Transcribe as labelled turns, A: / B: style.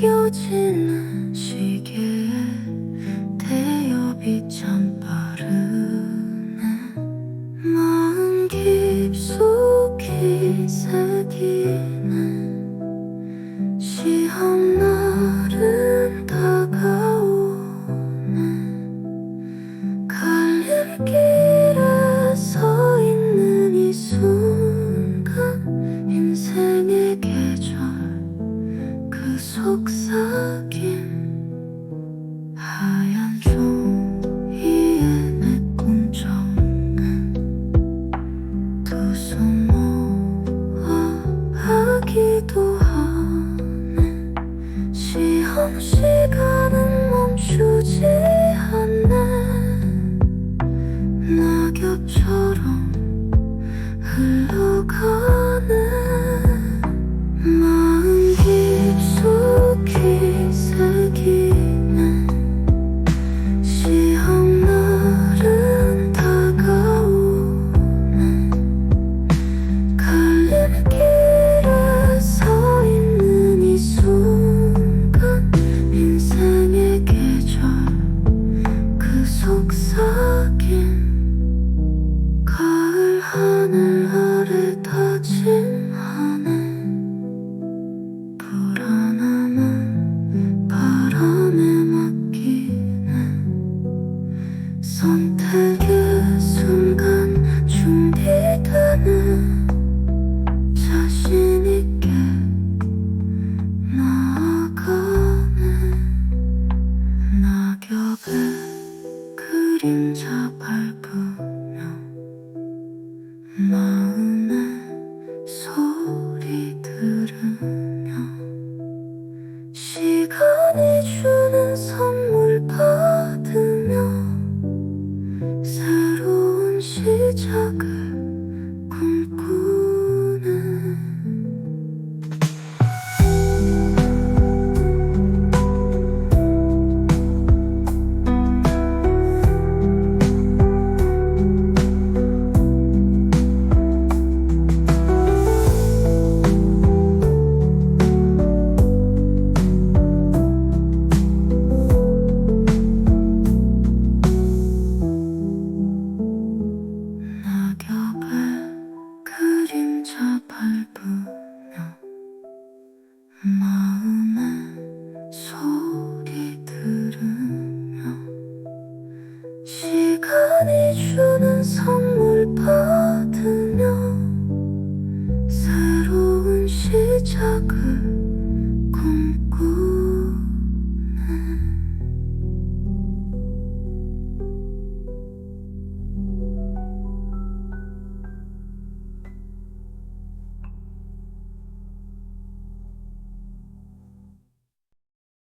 A: 돌리는 시계에 대엽이 참 빠르네. 마음 깊숙이 새기는 시험 날은 다가오네. 갈림길 속삭임 하늘 아래 다짐하네 불안함은 바람에 맡기네 선택의 순간 준비되는 자신 있게 나아가네 낙엽의 그림자 새로운 시작을